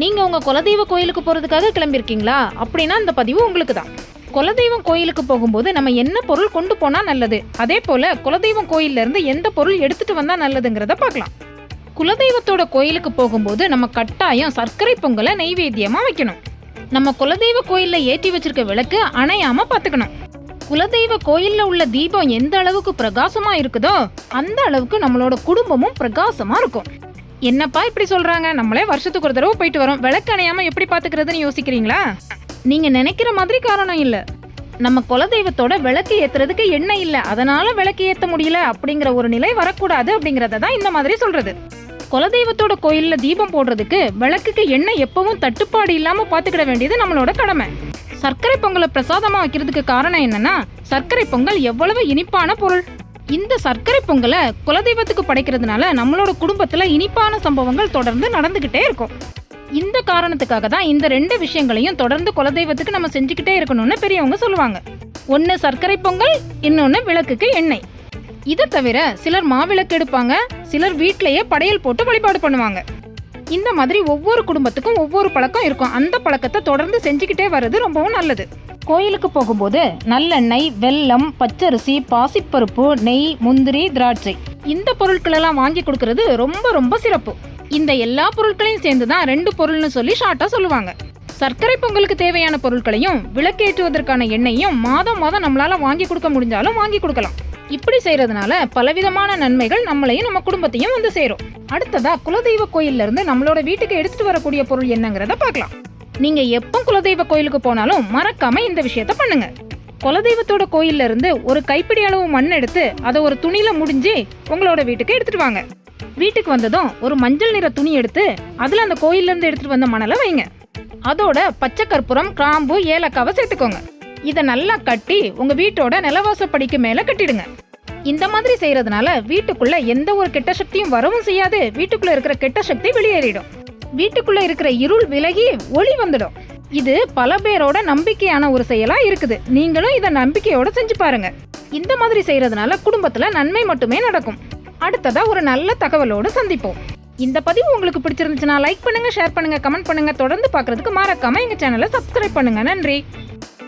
நீங்கள் உங்கள் குலதெய்வ கோயிலுக்கு போகிறதுக்காக கிளம்பியிருக்கீங்களா? அப்படின்னா அந்த பதிவு உங்களுக்கு தான். குலதெய்வம் கோயிலுக்கு போகும்போது நம்ம என்ன பொருள் கொண்டு போனால் நல்லது? அதே போல் குலதெய்வம் கோயில்ல இருந்து எந்த பொருள் எடுத்துகிட்டு வந்தால் நல்லதுங்கிறத பார்க்கலாம். குலதெய்வத்தோட கோயிலுக்கு போகும்போது நம்ம கட்டாயம் சர்க்கரை பொங்கலை நெய்வேத்தியமாக வைக்கணும். நம்ம குலதெய்வ கோயிலில் ஏற்றி வச்சிருக்க விளக்கு அணையாமல் பார்த்துக்கணும். குலதெய்வ கோயிலில் உள்ள தீபம் எந்த அளவுக்கு பிரகாசமாக இருக்குதோ அந்த அளவுக்கு நம்மளோட குடும்பமும் பிரகாசமாக இருக்கும். என்னப்பா இப்படி சொல்றாங்க? நம்மளே வருஷத்துக்கு ஒரு தடவை போயிட்டு வரோம். விளக்கு அணையாம எப்படி பாத்துக்கிறதுன்னு யோசிக்கிறீங்களா? நீங்க நினைக்கிற மாதிரி காரணம் இல்ல. நம்ம குலதெய்வத்தோட விளக்கு ஏத்துறதுக்கு எண்ணெய் இல்ல? அதனால விளக்கு ஏத்த முடியல அப்படிங்கிற ஒரு நிலை வரக்கூடாது அப்படிங்கறத தான் இந்த மாதிரி சொல்றது. குலதெய்வத்தோட கோயில்ல தீபம் போடுறதுக்கு விளக்குக்கு எண்ணெய் எப்பவும் தட்டுப்பாடு இல்லாம பாத்துக்கிட வேண்டியது நம்மளோட கடமை. சர்க்கரை பொங்கலை பிரசாதமா வைக்கிறதுக்கு காரணம் என்னன்னா சர்க்கரை பொங்கல் எவ்வளவு இனிப்பான பொருள். இந்த சர்க்கரை பொங்கலை குலதெய்வத்துக்கு படைக்கிறதுனால நம்மளோட குடும்பத்தில் இனிப்பான சம்பவங்கள் தொடர்ந்து நடந்துக்கிட்டே இருக்கும். இந்த காரணத்துக்காக தான் இந்த ரெண்டு விஷயங்களையும் தொடர்ந்து குலதெய்வத்துக்கு நம்ம செஞ்சுக்கிட்டே இருக்கணும்னு பெரியவங்க சொல்லுவாங்க. ஒன்று சர்க்கரை பொங்கல் இன்னொன்று விளக்குக்கு எண்ணெய். இதை தவிர சிலர் மாவிளக்கு எடுப்பாங்க சிலர் வீட்டிலேயே படையல் போட்டு வழிபாடு பண்ணுவாங்க. இந்த மாதிரி ஒவ்வொரு குடும்பத்துக்கும் ஒவ்வொரு பழக்கம் இருக்கும். அந்த பழக்கத்தை தொடர்ந்து செஞ்சுக்கிட்டே வர்றது ரொம்பவும் நல்லது. கோயிலுக்கு போகும்போது நல்லெண்ணெய் வெல்லம் பச்சரிசி பாசிப்பருப்பு நெய் முந்திரி திராட்சை. இந்த பொருட்களெல்லாம் வாங்கி கொடுக்கறது ரொம்ப ரொம்ப சிறப்பு. இந்த எல்லா பொருட்களையும் சேர்ந்து தான் ரெண்டு பொருள்னு சொல்லி ஷார்ட்டா சொல்லுவாங்க. சர்க்கரை பொங்கலுக்கு தேவையான பொருட்களையும் விளக்கேற்றுவதற்கான எண்ணெயையும் மாதம் மாதம் நம்மளால வாங்கி கொடுக்க முடிஞ்சாலும் வாங்கி கொடுக்கலாம். இப்படி செய்யறதுனால பலவிதமான நன்மைகள் நம்மளையும் நம்ம குடும்பத்தையும் வந்து சேரும். அடுத்ததா குலதெய்வ கோயில்ல இருந்து நம்மளோட வீட்டுக்கு எடுத்துட்டு வரக்கூடிய பொருள் என்னங்கிறத பார்க்கலாம். நீங்க எப்போ குலதெய்வ கோயிலுக்கு போனாலும் மறக்காம இந்த விஷயத்த பண்ணுங்க. குலதெய்வத்தோட கோயில்ல இருந்து ஒரு கைப்பிடி அளவு மண் எடுத்து அதை ஒரு துணியில முடிஞ்சு உங்களோட வீட்டுக்கு எடுத்துட்டு வாங்க. வீட்டுக்கு வந்ததும் ஒரு மஞ்சள் நிற துணி எடுத்து அதுல அந்த கோயில்ல இருந்து எடுத்துட்டு வந்த மணலை வைங்க. அதோட பச்சை கற்பூரம் கிராம்பு ஏலக்காவை சேர்த்துக்கோங்க. இதை நல்லா கட்டி உங்கள் வீட்டோட நிலவாசப்படிக்கு மேலே கட்டிடுங்க. இந்த மாதிரி செய்கிறதுனால வீட்டுக்குள்ளே எந்த ஒரு கெட்ட சக்தியும் வரவும் செய்யாது. வீட்டுக்குள்ளே இருக்கிற கெட்ட சக்தி வெளியேறிடும். வீட்டுக்குள்ளே இருக்கிற இருள் விலகி ஒளி வந்துடும். இது பல பேரோட நம்பிக்கையான ஒரு செயலாக இருக்குது. நீங்களும் இதை நம்பிக்கையோட செஞ்சு பாருங்க. இந்த மாதிரி செய்கிறதுனால குடும்பத்தில் நன்மை மட்டுமே நடக்கும். அடுத்ததாக ஒரு நல்ல தகவலோடு சந்திப்போம். இந்த பதிவு உங்களுக்கு பிடிச்சிருந்துச்சுன்னா லைக் பண்ணுங்க ஷேர் பண்ணுங்க கமெண்ட் பண்ணுங்க. தொடர்ந்து பார்க்கறதுக்கு மறக்காம எங்க சேனலை சப்ஸ்கிரைப் பண்ணுங்க. நன்றி.